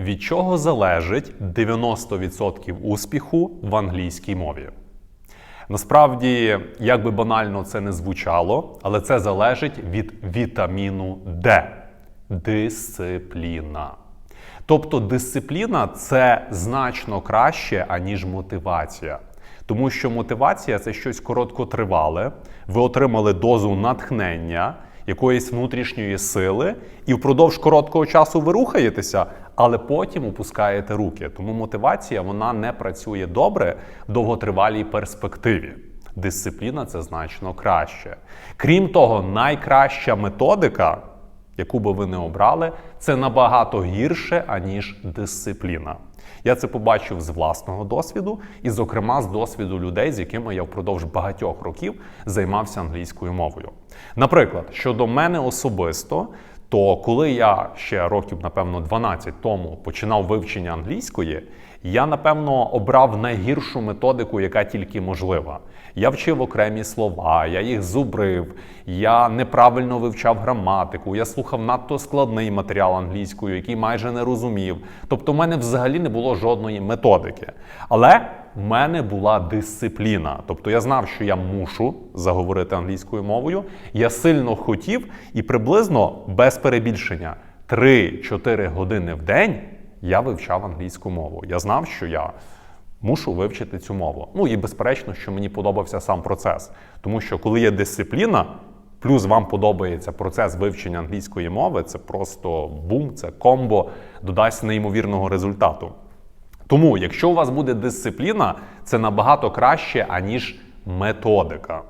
від чого залежить 90% успіху в англійській мові. Насправді, як би банально це не звучало, але це залежить від вітаміну Д дисципліна. Тобто дисципліна це значно краще, аніж мотивація. Тому що мотивація це щось короткотривале, ви отримали дозу натхнення, якоїсь внутрішньої сили, і впродовж короткого часу ви рухаєтеся, але потім опускаєте руки. Тому мотивація вона не працює добре в довготривалій перспективі. Дисципліна це значно краще. Крім того, найкраща методика, яку би ви не обрали, це набагато гірше, аніж дисципліна. Я це побачив з власного досвіду, і, зокрема, з досвіду людей, з якими я впродовж багатьох років займався англійською мовою. Наприклад, щодо мене особисто, то коли я ще років, напевно, 12 тому починав вивчення англійської, я напевно обрав найгіршу методику, яка тільки можлива. Я вчив окремі слова, я їх зубрив, я неправильно вивчав граматику, я слухав надто складний матеріал англійською, який майже не розумів. Тобто, в мене взагалі не було жодної методики. Але в мене була дисципліна. Тобто я знав, що я мушу заговорити англійською мовою. Я сильно хотів і приблизно без перебільшення 3-4 години в день я вивчав англійську мову. Я знав, що я мушу вивчити цю мову. Ну і безперечно, що мені подобався сам процес. Тому що коли є дисципліна, плюс вам подобається процес вивчення англійської мови, це просто бум, це комбо, додасть неймовірного результату. Тому, якщо у вас буде дисципліна, це набагато краще, аніж методика.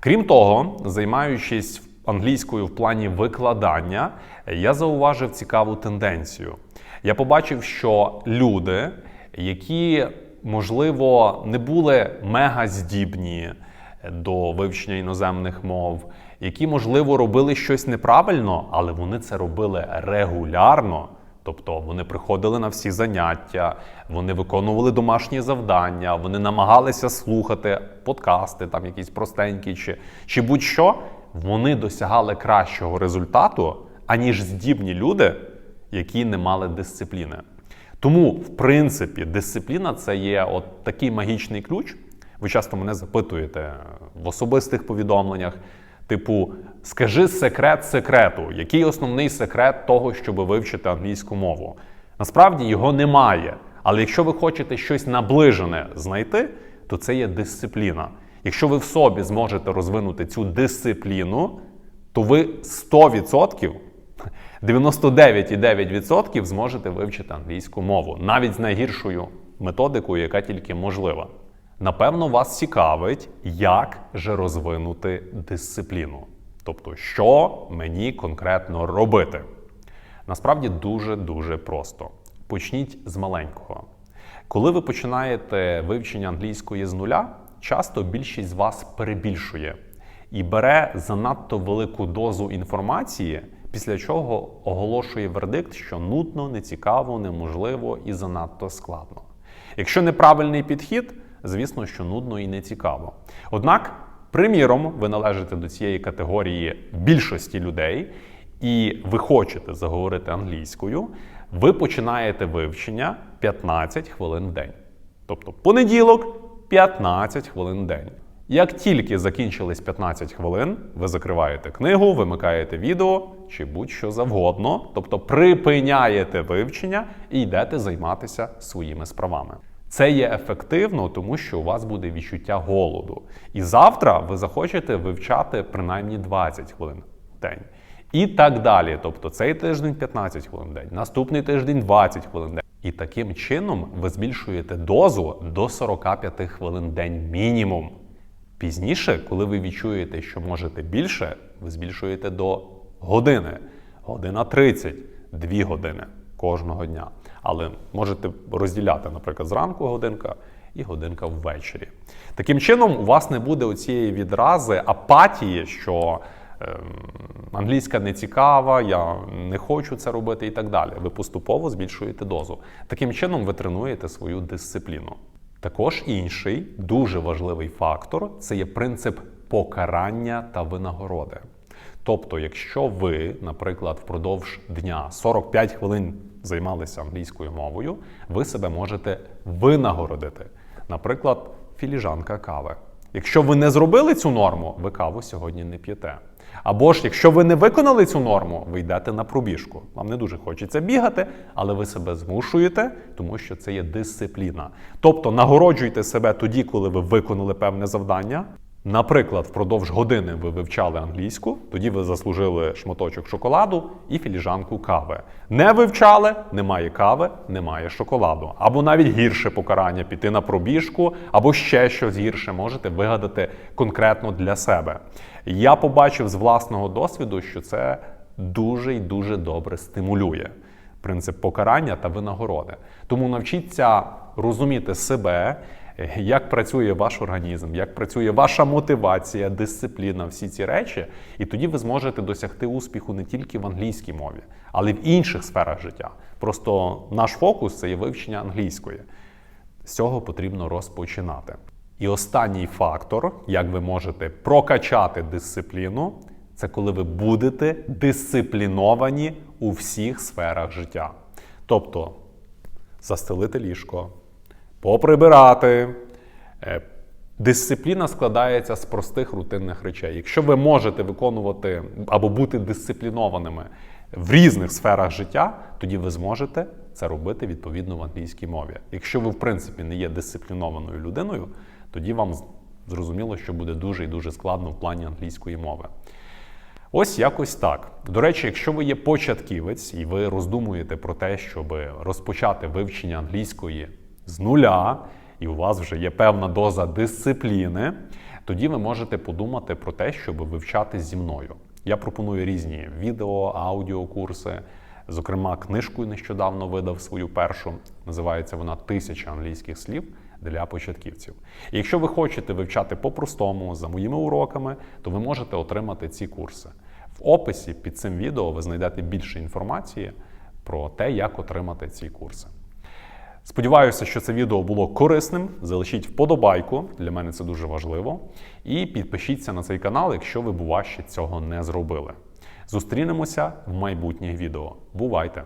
Крім того, займаючись англійською в плані викладання, я зауважив цікаву тенденцію. Я побачив, що люди, які, можливо, не були мега здібні до вивчення іноземних мов, які, можливо, робили щось неправильно, але вони це робили регулярно. Тобто вони приходили на всі заняття, вони виконували домашні завдання, вони намагалися слухати подкасти, там якісь простенькі чи, чи будь-що. Вони досягали кращого результату, аніж здібні люди, які не мали дисципліни. Тому, в принципі, дисципліна це є от такий магічний ключ. Ви часто мене запитуєте в особистих повідомленнях. Типу, скажи секрет секрету, який основний секрет того, щоб вивчити англійську мову? Насправді його немає. Але якщо ви хочете щось наближене знайти, то це є дисципліна. Якщо ви в собі зможете розвинути цю дисципліну, то ви 100%, 99,9% зможете вивчити англійську мову, навіть з найгіршою методикою, яка тільки можлива. Напевно, вас цікавить, як же розвинути дисципліну. Тобто, що мені конкретно робити. Насправді дуже-дуже просто. Почніть з маленького. Коли ви починаєте вивчення англійської з нуля, часто більшість з вас перебільшує і бере занадто велику дозу інформації, після чого оголошує вердикт, що нудно, нецікаво, неможливо і занадто складно. Якщо неправильний підхід, звісно, що нудно і нецікаво. Однак, приміром, ви належите до цієї категорії більшості людей, і ви хочете заговорити англійською, ви починаєте вивчення 15 хвилин в день. Тобто понеділок 15 хвилин в день. Як тільки закінчились 15 хвилин, ви закриваєте книгу, вимикаєте відео чи будь-що завгодно, тобто припиняєте вивчення і йдете займатися своїми справами. Це є ефективно, тому що у вас буде відчуття голоду. І завтра ви захочете вивчати принаймні 20 хвилин в день. І так далі. Тобто цей тиждень 15 хвилин в день, наступний тиждень 20 хвилин в день. І таким чином ви збільшуєте дозу до 45 хвилин в день мінімум. Пізніше, коли ви відчуєте, що можете більше, ви збільшуєте до години, година 30, 2 години кожного дня. Але можете розділяти, наприклад, зранку годинка і годинка ввечері. Таким чином, у вас не буде оцієї відрази апатії, що ем, англійська не цікава, я не хочу це робити і так далі. Ви поступово збільшуєте дозу. Таким чином, ви тренуєте свою дисципліну. Також інший дуже важливий фактор це є принцип покарання та винагороди. Тобто, якщо ви, наприклад, впродовж дня 45 хвилин займалися англійською мовою, ви себе можете винагородити. Наприклад, філіжанка кави. Якщо ви не зробили цю норму, ви каву сьогодні не п'єте. Або ж, якщо ви не виконали цю норму, ви йдете на пробіжку. Вам не дуже хочеться бігати, але ви себе змушуєте, тому що це є дисципліна. Тобто нагороджуйте себе тоді, коли ви виконали певне завдання. Наприклад, впродовж години ви вивчали англійську, тоді ви заслужили шматочок шоколаду і філіжанку кави. Не вивчали, немає кави, немає шоколаду. Або навіть гірше покарання піти на пробіжку, або ще щось гірше можете вигадати конкретно для себе. Я побачив з власного досвіду, що це дуже і дуже добре стимулює принцип покарання та винагороди. Тому навчіться розуміти себе, як працює ваш організм, як працює ваша мотивація, дисципліна, всі ці речі, і тоді ви зможете досягти успіху не тільки в англійській мові, але й в інших сферах життя. Просто наш фокус це є вивчення англійської. З цього потрібно розпочинати. І останній фактор, як ви можете прокачати дисципліну, це коли ви будете дисципліновані у всіх сферах життя. Тобто застелити ліжко, поприбирати. Е, Дисципліна складається з простих рутинних речей. Якщо ви можете виконувати або бути дисциплінованими в різних сферах життя, тоді ви зможете це робити відповідно в англійській мові. Якщо ви, в принципі, не є дисциплінованою людиною, тоді вам зрозуміло, що буде дуже і дуже складно в плані англійської мови. Ось якось так. До речі, якщо ви є початківець і ви роздумуєте про те, щоб розпочати вивчення англійської з нуля, і у вас вже є певна доза дисципліни, тоді ви можете подумати про те, щоб вивчати зі мною. Я пропоную різні відео, аудіокурси. Зокрема, книжку нещодавно видав свою першу. Називається вона Тисяча англійських слів для початківців. І якщо ви хочете вивчати по-простому за моїми уроками, то ви можете отримати ці курси. В описі під цим відео ви знайдете більше інформації про те, як отримати ці курси. Сподіваюся, що це відео було корисним. Залишіть вподобайку, для мене це дуже важливо. І підпишіться на цей канал, якщо ви, бува, ще цього не зробили. Зустрінемося в майбутніх відео. Бувайте!